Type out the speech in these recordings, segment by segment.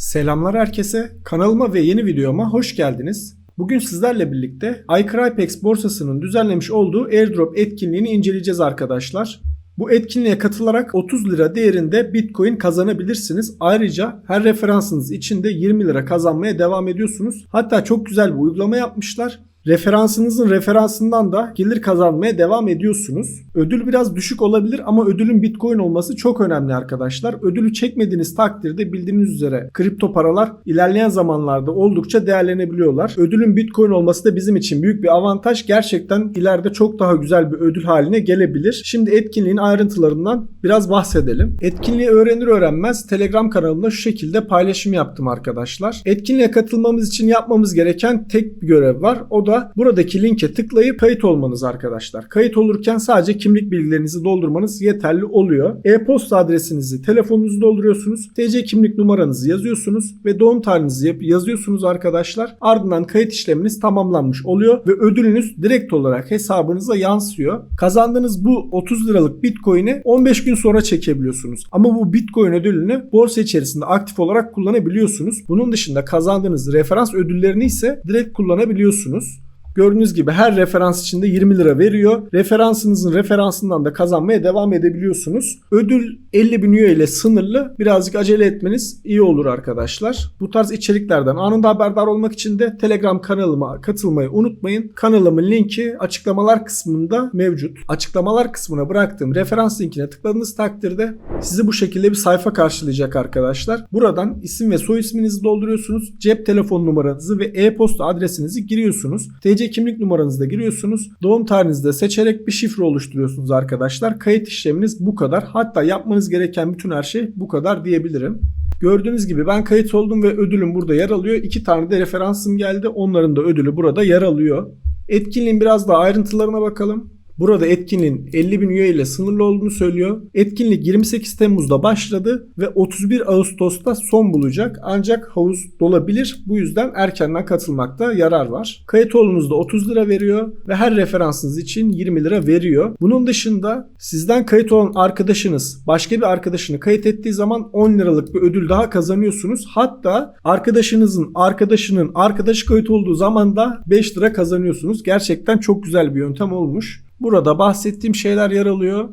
Selamlar herkese. Kanalıma ve yeni videoma hoş geldiniz. Bugün sizlerle birlikte iCrypex borsasının düzenlemiş olduğu airdrop etkinliğini inceleyeceğiz arkadaşlar. Bu etkinliğe katılarak 30 lira değerinde Bitcoin kazanabilirsiniz. Ayrıca her referansınız için de 20 lira kazanmaya devam ediyorsunuz. Hatta çok güzel bir uygulama yapmışlar. Referansınızın referansından da gelir kazanmaya devam ediyorsunuz. Ödül biraz düşük olabilir ama ödülün Bitcoin olması çok önemli arkadaşlar. Ödülü çekmediğiniz takdirde bildiğiniz üzere kripto paralar ilerleyen zamanlarda oldukça değerlenebiliyorlar. Ödülün Bitcoin olması da bizim için büyük bir avantaj. Gerçekten ileride çok daha güzel bir ödül haline gelebilir. Şimdi etkinliğin ayrıntılarından biraz bahsedelim. Etkinliği öğrenir öğrenmez Telegram kanalımda şu şekilde paylaşım yaptım arkadaşlar. Etkinliğe katılmamız için yapmamız gereken tek bir görev var. O da buradaki linke tıklayıp kayıt olmanız arkadaşlar. Kayıt olurken sadece kimlik bilgilerinizi doldurmanız yeterli oluyor. E-posta adresinizi, telefonunuzu dolduruyorsunuz. TC kimlik numaranızı yazıyorsunuz ve doğum tarihinizi yazıyorsunuz arkadaşlar. Ardından kayıt işleminiz tamamlanmış oluyor ve ödülünüz direkt olarak hesabınıza yansıyor. Kazandığınız bu 30 liralık Bitcoin'i 15 gün sonra çekebiliyorsunuz. Ama bu Bitcoin ödülünü borsa içerisinde aktif olarak kullanabiliyorsunuz. Bunun dışında kazandığınız referans ödüllerini ise direkt kullanabiliyorsunuz. Gördüğünüz gibi her referans içinde 20 lira veriyor. Referansınızın referansından da kazanmaya devam edebiliyorsunuz. Ödül 50 bin üye ile sınırlı. Birazcık acele etmeniz iyi olur arkadaşlar. Bu tarz içeriklerden anında haberdar olmak için de Telegram kanalıma katılmayı unutmayın. Kanalımın linki açıklamalar kısmında mevcut. Açıklamalar kısmına bıraktığım referans linkine tıkladığınız takdirde sizi bu şekilde bir sayfa karşılayacak arkadaşlar. Buradan isim ve soy isminizi dolduruyorsunuz. Cep telefon numaranızı ve e-posta adresinizi giriyorsunuz. TC kimlik numaranızı da giriyorsunuz. Doğum tarihinizi de seçerek bir şifre oluşturuyorsunuz arkadaşlar. Kayıt işleminiz bu kadar. Hatta yapmanız gereken bütün her şey bu kadar diyebilirim. Gördüğünüz gibi ben kayıt oldum ve ödülüm burada yer alıyor. İki tane de referansım geldi. Onların da ödülü burada yer alıyor. Etkinliğin biraz daha ayrıntılarına bakalım. Burada etkinliğin 50 bin üye ile sınırlı olduğunu söylüyor. Etkinlik 28 Temmuz'da başladı ve 31 Ağustos'ta son bulacak. Ancak havuz dolabilir. Bu yüzden erkenden katılmakta yarar var. Kayıt olduğunuzda 30 lira veriyor ve her referansınız için 20 lira veriyor. Bunun dışında sizden kayıt olan arkadaşınız başka bir arkadaşını kayıt ettiği zaman 10 liralık bir ödül daha kazanıyorsunuz. Hatta arkadaşınızın arkadaşının arkadaşı kayıt olduğu zaman da 5 lira kazanıyorsunuz. Gerçekten çok güzel bir yöntem olmuş. Burada bahsettiğim şeyler yer alıyor.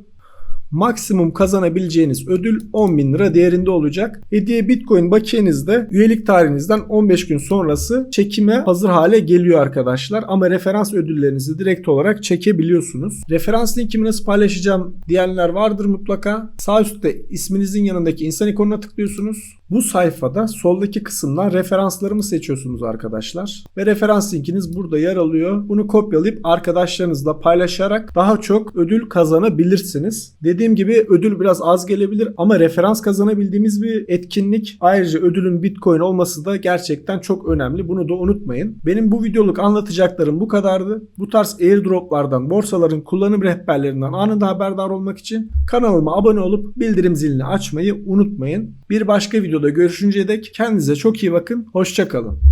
Maksimum kazanabileceğiniz ödül 10 bin lira değerinde olacak. Hediye Bitcoin bakiyenizde üyelik tarihinizden 15 gün sonrası çekime hazır hale geliyor arkadaşlar. Ama referans ödüllerinizi direkt olarak çekebiliyorsunuz. Referans linkimi nasıl paylaşacağım diyenler vardır mutlaka. Sağ üstte isminizin yanındaki insan ikonuna tıklıyorsunuz. Bu sayfada soldaki kısımdan referanslarımı seçiyorsunuz arkadaşlar. Ve referans linkiniz burada yer alıyor. Bunu kopyalayıp arkadaşlarınızla paylaşarak daha çok ödül kazanabilirsiniz. Dediğim gibi ödül biraz az gelebilir ama referans kazanabildiğimiz bir etkinlik. Ayrıca ödülün Bitcoin olması da gerçekten çok önemli. Bunu da unutmayın. Benim bu videoluk anlatacaklarım bu kadardı. Bu tarz airdroplardan, borsaların kullanım rehberlerinden anında haberdar olmak için kanalıma abone olup bildirim zilini açmayı unutmayın. Bir başka videoda görüşünceye dek kendinize çok iyi bakın. Hoşçakalın.